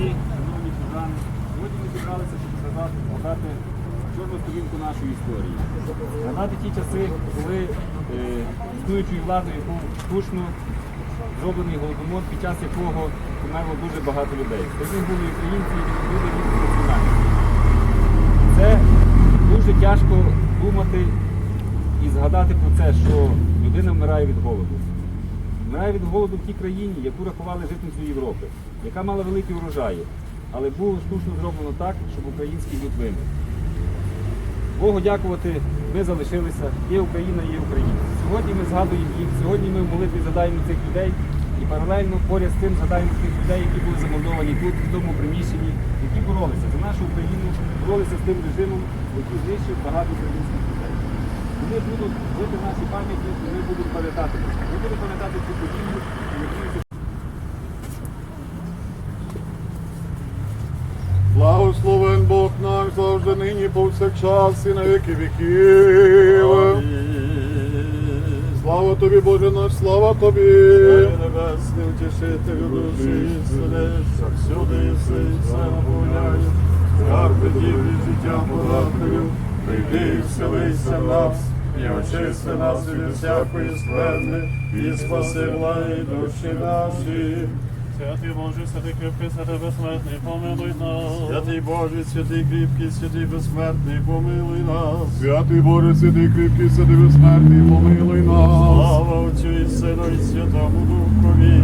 отці, шановні служани, сьогодні ми зібралися, щоб сказати, показати чорну сторінку нашої історії. Згадати ті часи, коли е, існуючою владою був штучно зроблений голодомор, під час якого померло дуже багато людей. Них були українці, і люди різних національностей. Це дуже тяжко думати і згадати про це, що людина вмирає від голоду. Вмирає від голоду в тій країні, яку рахували житницею Європи, яка мала великі урожаї, але було штучно зроблено так, щоб український люд вимер. Богу дякувати, ми залишилися, є Україна, є українці. Сьогодні ми згадуємо їх, сьогодні ми в молитві згадаємо цих людей і паралельно поряд з тим згадаємо тих людей, які були замордовані тут, в тому приміщенні, які боролися за нашу Україну, боролися з тим режимом, який знищив багато українських. Вони будуть жити в нашій пам'яті, і ми будемо пам'ятати. Ми будемо пам'ятати цю подію, і Благословен Бог наш завжди нині повсякчас і на віки віків. Слава тобі, Боже наш, слава тобі. Небесний утішителю душі, сидишся всюди і все, наповняєш. Скарби діти життя подателю, прийди і вселися в нас, і очисти нас від всякої скверни, і спаси благі душі наші. Святий Боже, святий кріпкий, святий безсмертний, помилуй нас. Святий Боже, святий кріпкий, святий безсмертний, помилуй нас. Святий Боже, святий кріпкий, святий безсмертний, помилуй нас. Слава Отцю і Сину і Святому Духові.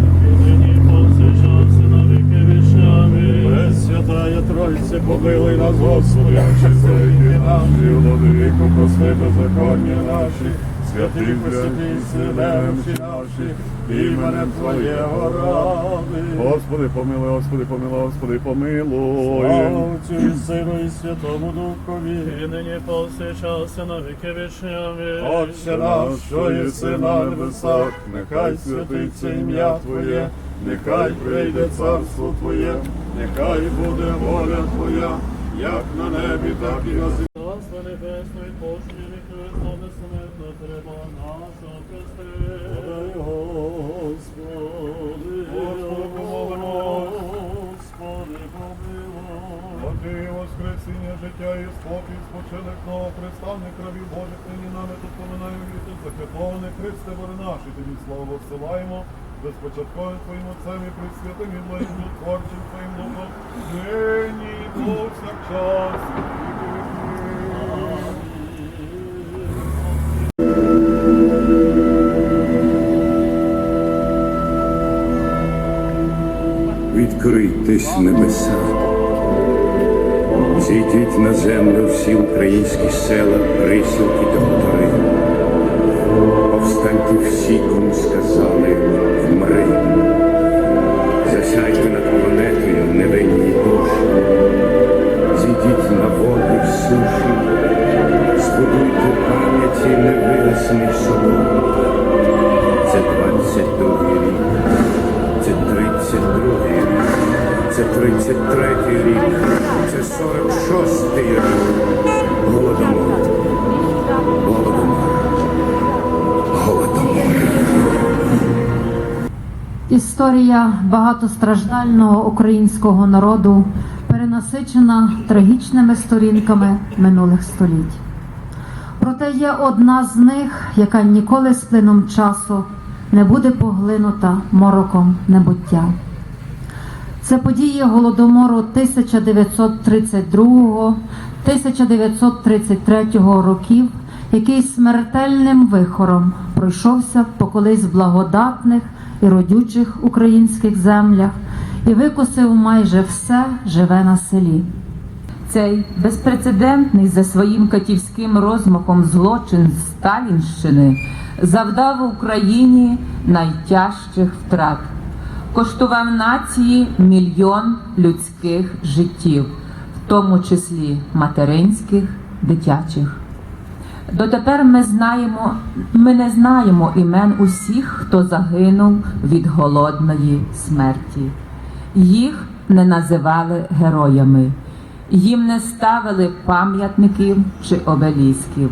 Пресвятая Тройця, помилуй нас, Господи, очисти гріхи наші, владико, прости беззаконня наші, святий посвятий немчі наші, іменем Твоєго ради. Господи, помилуй, Господи, помилуй, Господи, Слава помилуй. Отцю і Сину і Святому Духові. І нині повсякчас і на віки вічні. Отче наш, що єси на небесах, нехай святиться ім'я Твоє, нехай прийде царство Твоє, нехай буде воля Твоя, як на небі, так і на землі. Відпущення від Христа безсмертно, треба нашого Христи. Господи, Господи, помолимо. Господи, помилуй. Ти воскресіння життя і спокій спочилих нового представник рабів Божих нині нами тут поминаємо віти, закрепований Христе Боже наші, тобі славу всилаємо, безпочатковим Твоїм Отцем і присвятим і благим творчим Твоїм Духом, нині і повсякчас, Відкрийтесь небеса, зійдіть на землю всі українські села, присілки та хутори. Повстаньте всі, кому сказали вмри. Засяйте над планетою невинні душі. Зійдіть на води суші, збудуйте пам'яті невигасний собор. Це 22 рік. Це 32 рік, це 33 рік, це 46 рік. Голодомор. Голодомор. Голодомор. Історія багатостраждального українського народу перенасичена трагічними сторінками минулих століть. Проте є одна з них, яка ніколи з плином часу не буде поглинута мороком небуття. Це події голодомору 1932-1933 років, який смертельним вихором пройшовся по колись благодатних і родючих українських землях і викосив майже все живе на селі. Цей безпрецедентний за своїм катівським розмахом злочин Сталінщини завдав Україні найтяжчих втрат, коштував нації мільйон людських життів, в тому числі материнських, дитячих. Дотепер ми знаємо, ми не знаємо імен усіх, хто загинув від голодної смерті. Їх не називали героями, їм не ставили пам'ятників чи обелісків.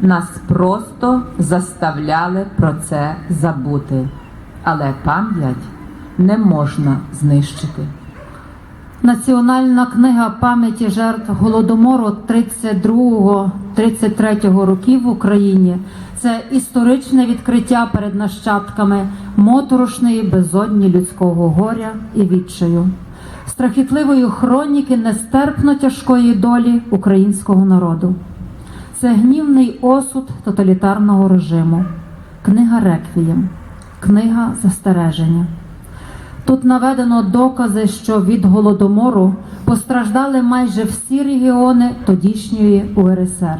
Нас просто заставляли про це забути, але пам'ять не можна знищити. Національна книга пам'яті жертв голодомору 32-33 років в Україні це історичне відкриття перед нащадками моторошної безодні людського горя і відчаю, страхітливої хроніки нестерпно тяжкої долі українського народу. Це гнівний осуд тоталітарного режиму, книга Реквієм, книга застереження. Тут наведено докази, що від голодомору постраждали майже всі регіони тодішньої УРСР.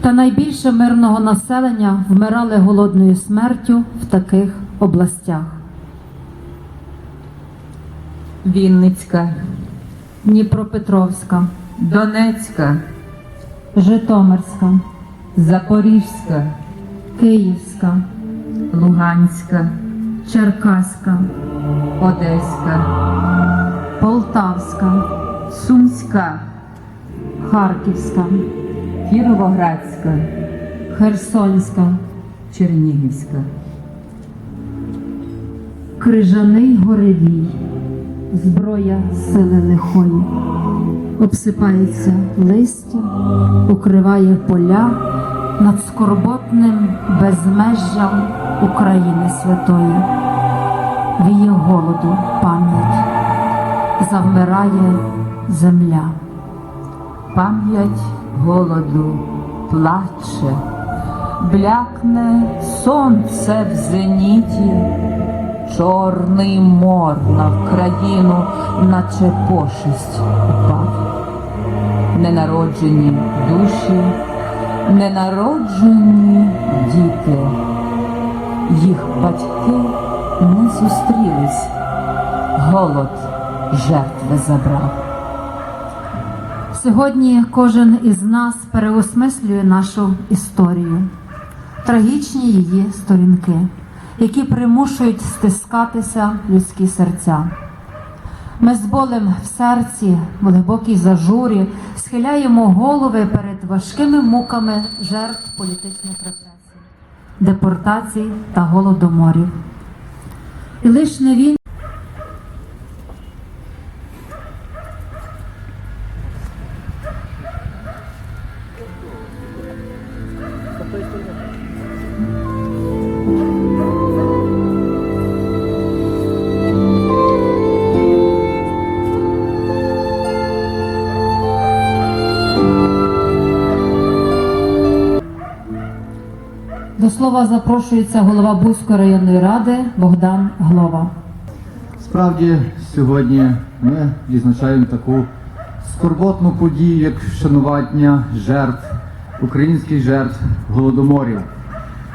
Та найбільше мирного населення вмирали голодною смертю в таких областях: Вінницька, Дніпропетровська, Донецька, Житомирська, Запорізька, Київська, Луганська, Черкаська, Одеська, Полтавська, Сумська, Харківська, Кіровоградська, Херсонська, Чернігівська. Крижаний горевій, зброя сили лихої, обсипається листя, укриває поля над скорботним безмежжям України святої. Віє голоду пам'ять, завмирає земля. Пам'ять голоду плаче, блякне сонце в зеніті, чорний мор на Вкраїну, наче пошесть упав. Ненароджені душі, ненароджені діти, їх батьки не зустрілись, голод жертви забрав. Сьогодні кожен із нас переосмислює нашу історію, трагічні її сторінки, які примушують стискатися людські серця. Ми з болем в серці, в глибокій зажурі схиляємо голови перед важкими муками жертв політичних репресій, депортацій та голодоморів. І лиш не він. Слова запрошується голова Бузької районної ради Богдан Глова. Справді сьогодні ми відзначаємо таку скорботну подію, як вшанування жертв, українських жертв голодоморів.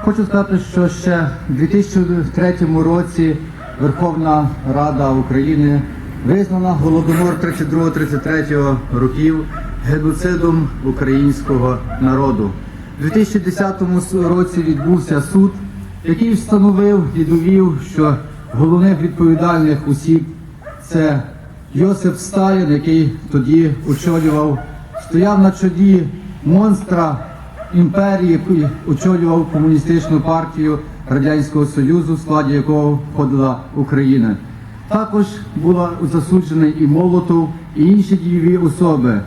Хочу сказати, що ще в 2003 році Верховна Рада України визнала голодомор 32-33 років геноцидом українського народу. У 2010 році відбувся суд, який встановив і довів, що головних відповідальних осіб це Йосип Сталін, який тоді очолював, стояв на чоді монстра імперії, очолював комуністичну партію Радянського Союзу, в складі якого входила Україна. Також була засуджений і Молотов, і інші дієві особи.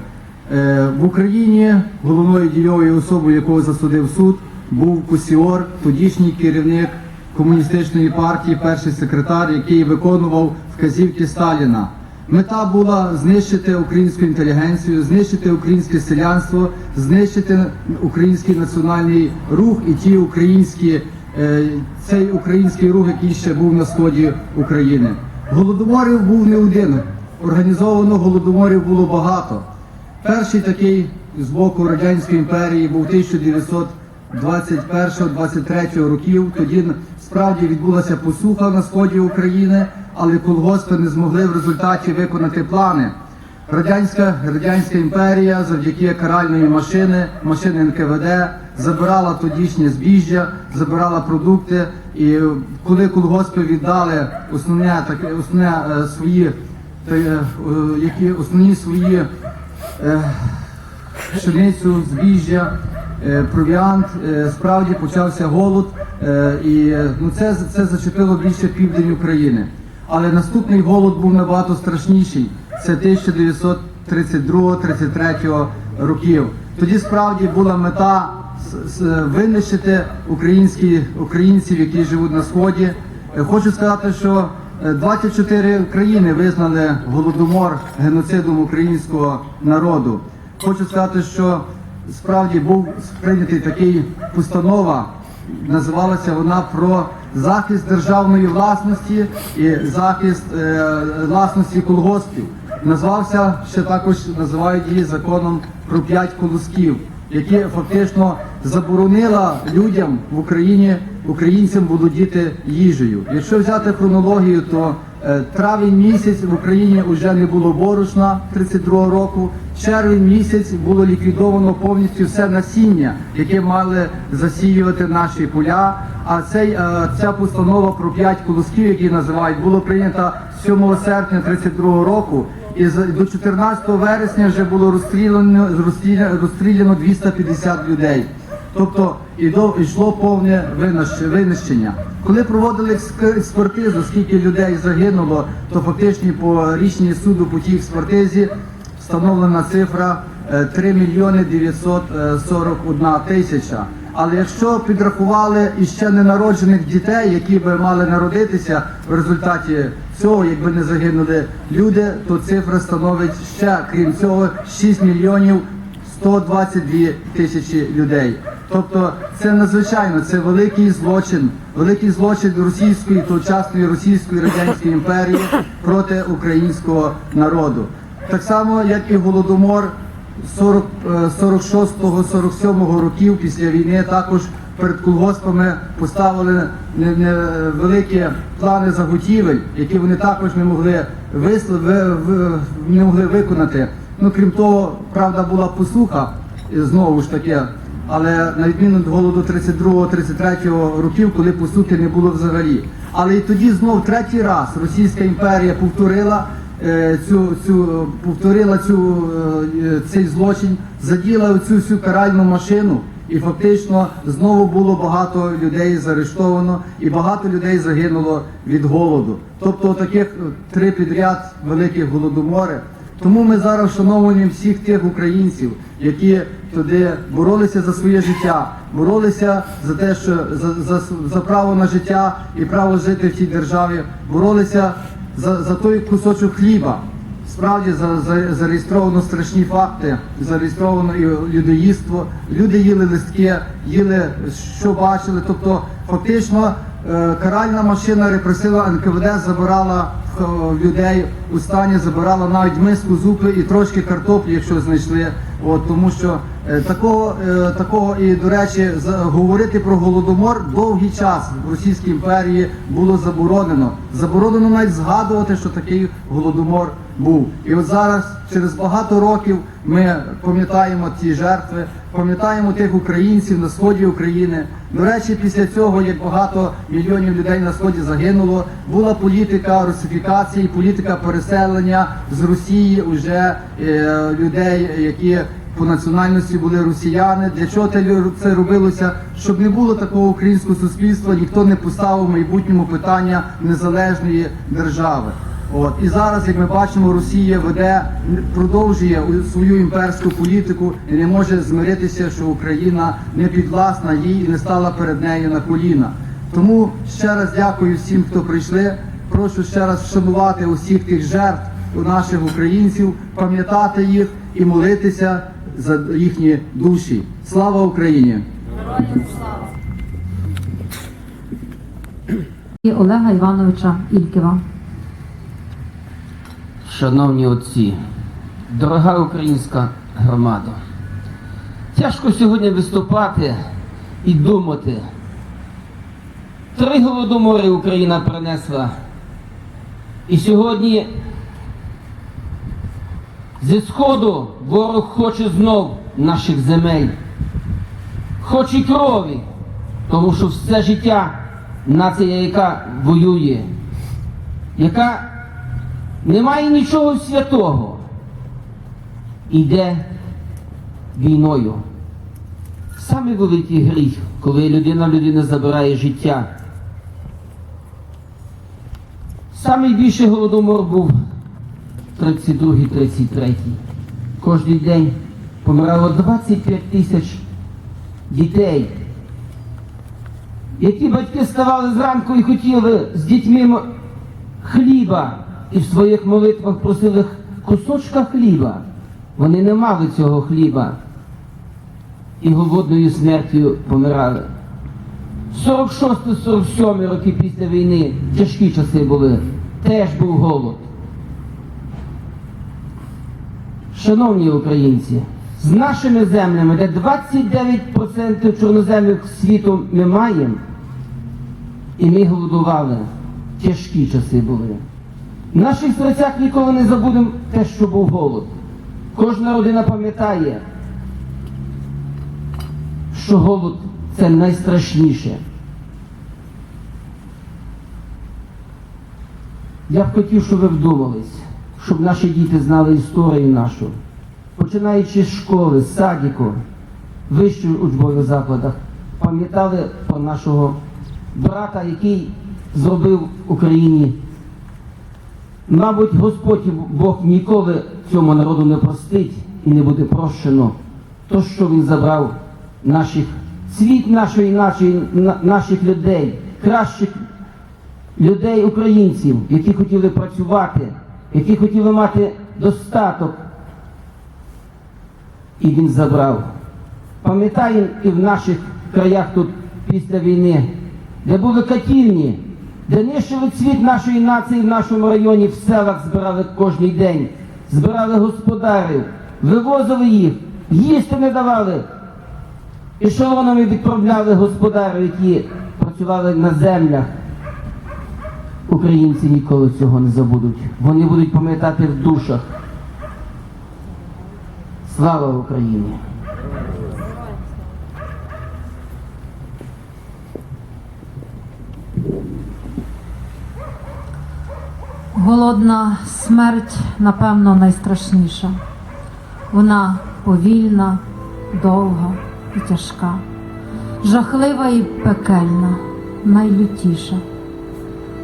Е, В Україні головною дієвою особою, якого засудив суд, був Кусіор, тодішній керівник комуністичної партії, перший секретар, який виконував вказівки Сталіна. Мета була знищити українську інтелігенцію, знищити українське селянство, знищити український національний рух і ті українські, е, цей український рух, який ще був на сході України. Голодоморів був не один. Організовано голодоморів було багато. Перший такий з боку Радянської імперії був 1921-23 років. Тоді справді відбулася посуха на сході України, але колгоспи не змогли в результаті виконати плани. Радянська, Радянська імперія завдяки каральної машини, машини НКВД, забирала тодішнє збіжжя, забирала продукти. І коли колгоспи віддали основне таке, основне е, свої е, е, які основні свої пшеницю, збіжжя, е, провіант. Е, Справді почався голод, е, і е, ну, це, це зачепило більше південь України. Але наступний голод був набагато страшніший. це 1932-33 років. Тоді справді була мета винищити українські українців, які живуть на сході. Е, Хочу сказати, що е, 24 країни визнали голодомор геноцидом українського народу. Хочу сказати, що справді був прийнятий такий постанова. Називалася вона про захист державної власності і захист е, власності колгоспів. Назвався ще також називають її законом про п'ять колосків, які фактично заборонила людям в Україні українцям володіти їжею. Якщо взяти хронологію, то е, травень місяць в Україні вже не було борошна 32 року. Червень місяць було ліквідовано повністю все насіння, яке мали засіювати наші поля. А цей е, ця постанова про п'ять колосків, які називають, було прийнята 7 серпня 32 року. І до 14 вересня вже було розстріляно, розстріляно 250 людей. Тобто йшло повне винищ- винищення. Коли проводили експертизу, скільки людей загинуло, то фактично по рішенні суду по тій експертизі встановлена цифра е, 3 мільйони 941 тисяча. Але якщо підрахували іще ненароджених дітей, які би мали народитися в результаті цього, якби не загинули люди, то цифра становить ще, крім цього, 6 мільйонів 122 тисячі людей. Тобто це надзвичайно, це великий злочин, великий злочин російської тогочасної російської радянської імперії проти українського народу. Так само, як і голодомор 40, е, 46-47 років після війни також перед колгоспами поставили не- не- великі плани заготівель, які вони також не могли висл- ви- ви- не могли виконати. Ну крім того, правда була посуха знову ж таки. Але на відміну від голоду 32-33 років, коли посухи не було взагалі. Але і тоді знов третій раз Російська імперія повторила е, цю, цю повторила цю е, цей злочин, заділа цю всю каральну машину, і фактично знову було багато людей заарештовано, і багато людей загинуло від голоду. Тобто таких е, три підряд великих голодомори. Тому ми зараз вшановуємо всіх тих українців, які туди боролися за своє життя, боролися за те, що за, за, за право на життя і право жити в тій державі, боролися за, за той кусочок хліба. Справді за, за, зареєстровано страшні факти, зареєстровано і людоїдство. Люди їли листки, їли що бачили. Тобто, фактично, каральна машина репресива НКВД забирала е, людей у стані, забирала навіть миску зупи і трошки картоплі, якщо знайшли. От тому що е, такого, е, такого і до речі, говорити про голодомор довгий час в Російській імперії було заборонено. Заборонено навіть згадувати, що такий голодомор був. І от зараз, через багато років, ми пам'ятаємо ті жертви, пам'ятаємо тих українців на сході України. До речі, після цього, як багато мільйонів людей на сході загинуло, була політика русифікації, політика переселення з Росії уже е, людей, які по національності були росіяни. Для чого те це робилося? Щоб не було такого українського суспільства, ніхто не поставив в майбутньому питання незалежної держави. От і зараз, як ми бачимо, Росія веде продовжує свою імперську політику і не може змиритися, що Україна не підвласна їй і не стала перед нею на коліна. Тому ще раз дякую всім, хто прийшли. Прошу ще раз вшанувати усіх тих жертв у наших українців, пам'ятати їх і молитися за їхні душі. Слава Україні! І Олега Івановича Ільківа. Шановні отці, дорога українська громада, тяжко сьогодні виступати і думати. Три голодомори Україна принесла. І сьогодні зі сходу ворог хоче знов наших земель, хоче крові, тому що все життя нація, яка воює, яка немає нічого святого. Іде війною. Саме великий гріх, коли людина людина забирає життя. Самий більший голодомор був 32-33. Кожний день помирало 25 тисяч дітей. Які батьки ставали зранку і хотіли з дітьми хліба і в своїх молитвах просили кусочка хліба. Вони не мали цього хліба і голодною смертю помирали. 46-47 роки після війни тяжкі часи були. Теж був голод. Шановні українці, з нашими землями, де 29% чорноземних світу ми маємо, і ми голодували, тяжкі часи були. В наших серцях ніколи не забудемо те, що був голод. Кожна родина пам'ятає, що голод це найстрашніше. Я б хотів, щоб ви вдумались, щоб наші діти знали історію нашу, починаючи з школи, з садіку, вищих учбових закладах, пам'ятали про нашого брата, який зробив Україні. Мабуть, Господь Бог ніколи цьому народу не простить і не буде прощено то, що він забрав наших світ нашої, нашої, наших людей, кращих людей, українців, які хотіли працювати, які хотіли мати достаток. І він забрав. Пам'ятаємо і в наших краях тут після війни, де були катівні, нищили цвіт нашої нації в нашому районі, в селах збирали кожен день, збирали господарів, вивозили їх, їсти не давали. Ешелонами відправляли господарів, які працювали на землях. Українці ніколи цього не забудуть. Вони будуть пам'ятати в душах. Слава Україні! Голодна смерть, напевно, найстрашніша. Вона повільна, довга і тяжка, жахлива і пекельна, найлютіша,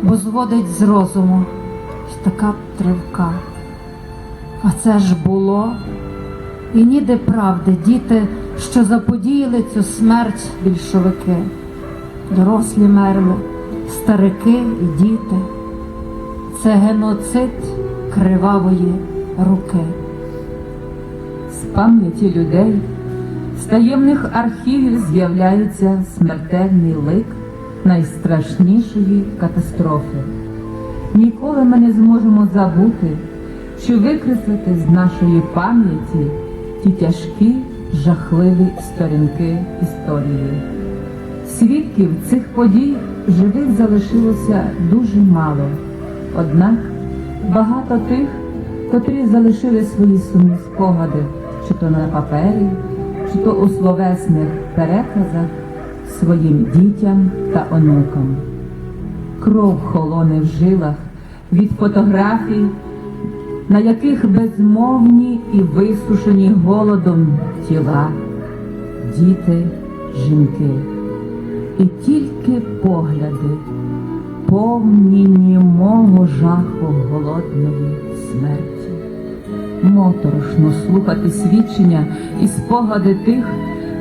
бо зводить з розуму й така тривка. А це ж було, і ніде правди, діти, що заподіяли цю смерть більшовики. Дорослі мерли, старики і діти. Це геноцид кривавої руки. З пам'яті людей, з таємних архівів з'являється смертельний лик найстрашнішої катастрофи. Ніколи ми не зможемо забути чи викреслити з нашої пам'яті ті тяжкі, жахливі сторінки історії. Свідків цих подій живих залишилося дуже мало. Однак багато тих, котрі залишили свої сумні спогади, чи то на папері, чи то у словесних переказах своїм дітям та онукам. Кров холоне в жилах від фотографій, на яких безмовні і висушені голодом тіла, діти, жінки. І тільки погляди повні німого жаху голодної смерті. Моторошно слухати свідчення і спогади тих,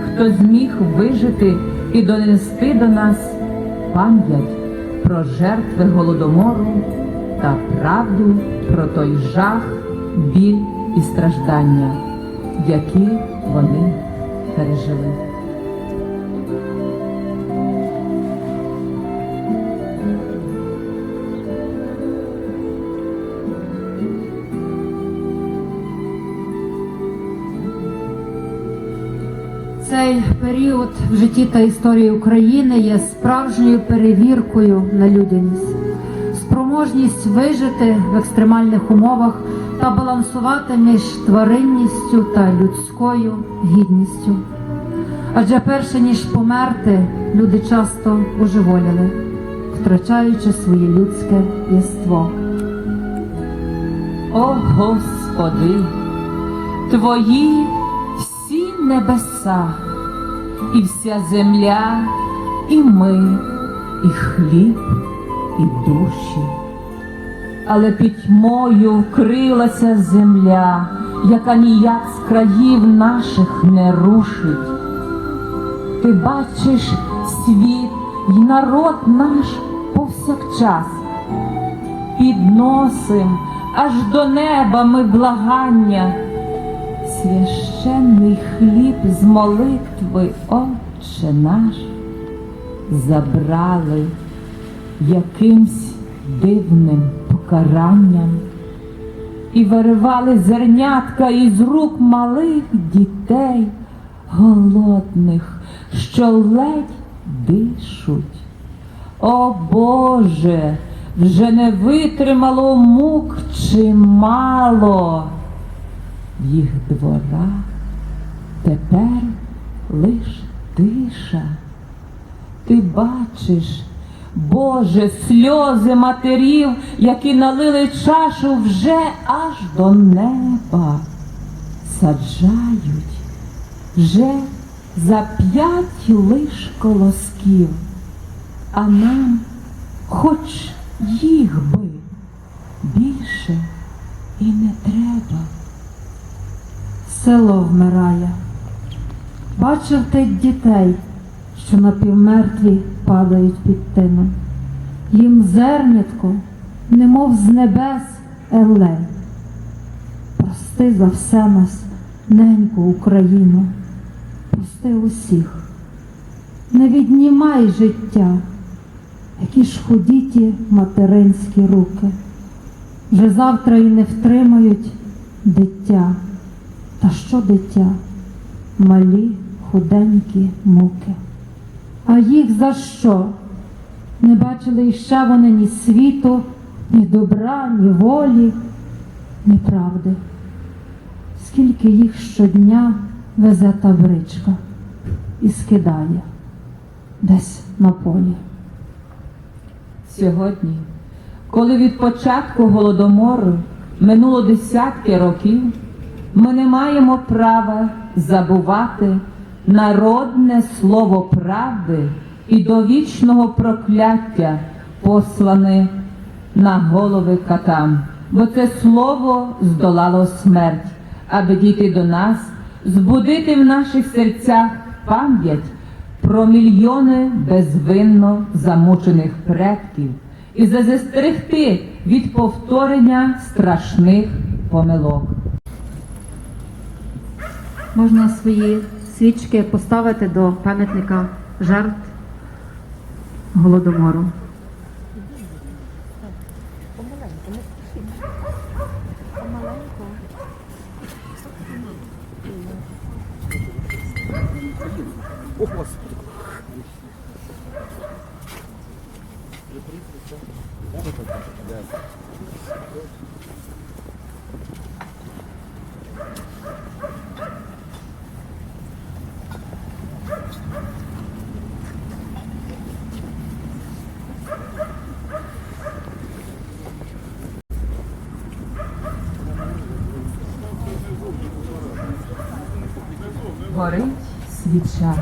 хто зміг вижити і донести до нас пам'ять про жертви голодомору та правду про той жах, біль і страждання, які вони пережили. Цей період в житті та історії України є справжньою перевіркою на людяність, спроможність вижити в екстремальних умовах та балансувати між тваринністю та людською гідністю. Адже перше ніж померти, люди часто божеволіли, втрачаючи своє людське єство. О Господи, Твої всі небеса, і вся земля, і ми, і хліб, і душі. але пітьмою вкрилася земля, яка ніяк з країв наших не рушить. Ти бачиш світ й народ наш повсякчас. Підносим аж до неба ми благання. Священний хліб з молитви, Отче наш, забрали якимсь дивним покаранням і виривали зернятка із рук малих дітей, голодних, що ледь дишуть. О Боже, вже не витримало мук чимало. В їх дворах тепер лиш тиша. Ти бачиш, Боже, сльози матерів, які налили чашу вже аж до неба, саджають вже за п'ять лиш колосків, а нам хоч їх би більше і не треба. Село вмирає. Бачив тих дітей, що напівмертві падають під тином. Їм зернятко, немов з небес елей. Прости за все нас, неньку Україну, прости усіх. Не віднімай життя, які ж худі ті материнські руки. Вже завтра і не втримають дитя. Та що дитя? Малі, худенькі муки. А їх за що? Не бачили іще вони ні світу, ні добра, ні волі, ні правди. Скільки їх щодня везе тавричка і скидає десь на полі. Сьогодні, коли від початку голодомору минуло десятки років, ми не маємо права забувати народне слово правди і довічного прокляття, послане на голови катам, бо це слово здолало смерть, аби дійти до нас, збудити в наших серцях пам'ять про мільйони безвинно замучених предків і застерегти від повторення страшних помилок. Можна свої свічки поставити до пам'ятника жертв голодомору. Горить свіча,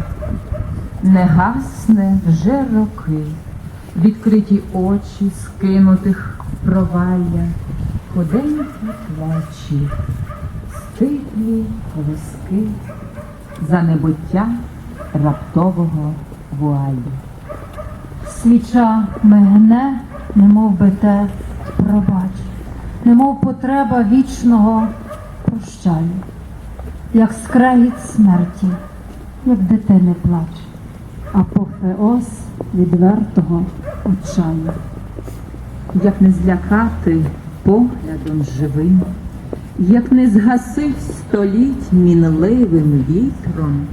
не гасне вже роки, відкриті очі скинутих провалля, худенькі плечі, стиглі колоски за небуття раптового вуалі. Свіча мигне, немов би те пробач, немов потреба вічного прощаю, як скрегіт смерті, як дитини плач, апофеоз відвертого отчаю. як не злякати поглядом живим, як не згасив століть мінливим вітром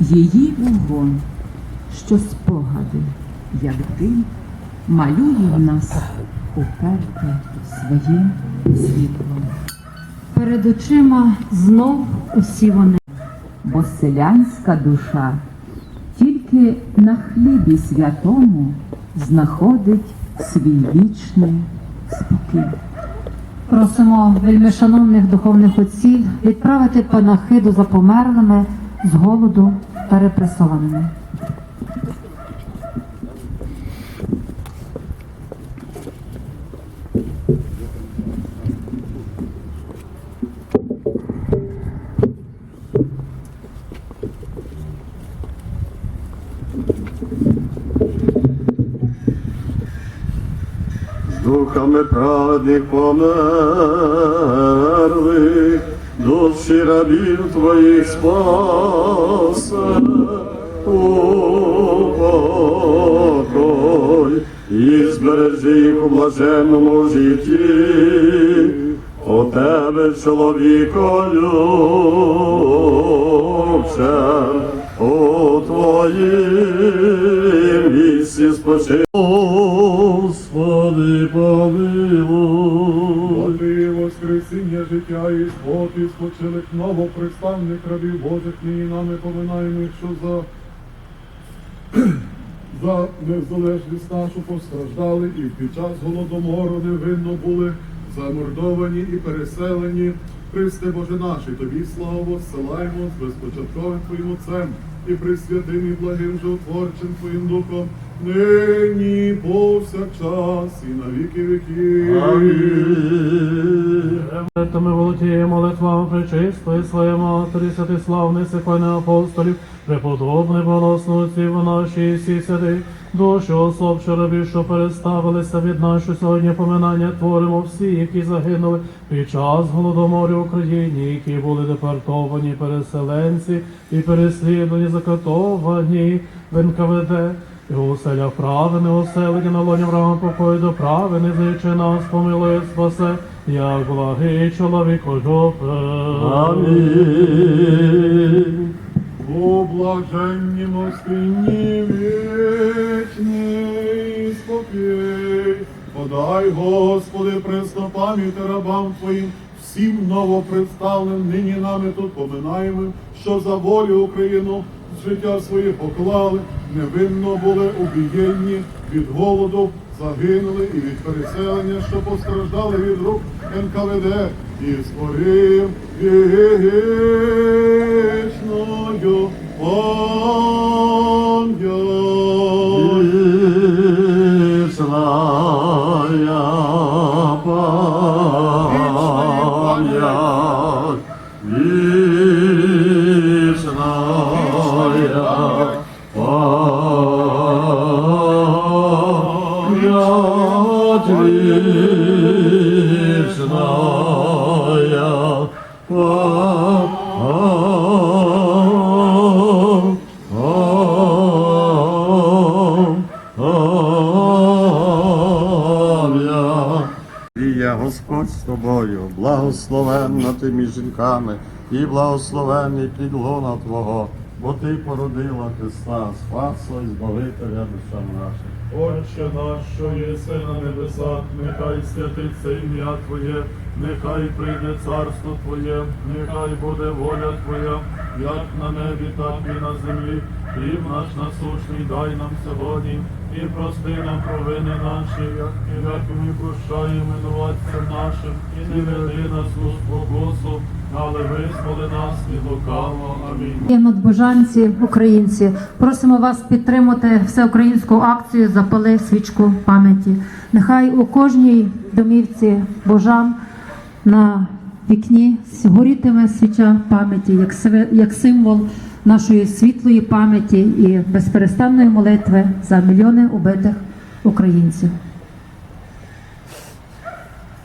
її вогонь, що спогади, як дим, малює в нас уперте своїм світлом. Перед очима знов усі вони. Бо селянська душа тільки на хлібі святому знаходить свій вічний спокій. Просимо вельмишановних духовних отців відправити панахиду за померлими з голоду та репресованими. Духами праведних померлих, душі рабів твоїх спасе, упокой, і збережи їх у блаженному житті, у тебе, чоловіко любче, у твоїм місці спочив. Новоприставних рабів Божих нині нами поминаємо, що за за незалежність нашу постраждали і під час голодомору невинно були замордовані і переселені. Христе Боже наш, і тобі славу зсилаємо з безпочатковим Твоїм Отцем і присвятим і благим животворчим Твоїм Духом, нині повсякчас і на віки віків. Амінь. То ми володіємо молитвами причистої своєї матері, святиславної сихвани апостолів, преподобний голосно отців наші всі святи, душі особ, що рабів, що переставилися від нашого сьогодні поминання, творимо всі, які загинули під час голодомору в Україні, які були депортовані переселенці і переслідувані, закатовані в НКВД. І у селях правини, оселення на лоні врагам покою до правини, зичи нас, помилує, спасе, як благий чоловік Амінь. У блаженні мостині вічний спокій. Подай, Господи, пресно пам'яти рабам Твоїм, всім новопредставленим нині нами тут поминаємо, що за волю Україну життя своє поклали, невинно були убієнні від голоду, загинули і від переселення, що постраждали від рук НКВД і створив вічною пам'ять. Господь з тобою, благословенна ти між жінками, і благословенний підлона Твого, бо ти породила Христа, Спаса і Збавителя душам наших. Отче наш, що єси на небесах, нехай святиться ім'я Твоє, нехай прийде царство Твоє, нехай буде воля Твоя, як на небі, так і на землі. Хліб наш насущний дай нам сьогодні, і прости нам провини наші, як і як ми прощаємо винуватцям нашим, і не веди нас у спокусу, але визволи нас від лукавого. Амінь. Є надбожанці, українці, просимо вас підтримати всеукраїнську акцію Запали свічку пам'яті. Нехай у кожній домівці божан на вікні горітиме свіча пам'яті як як символ нашої світлої пам'яті і безперестанної молитви за мільйони убитих українців.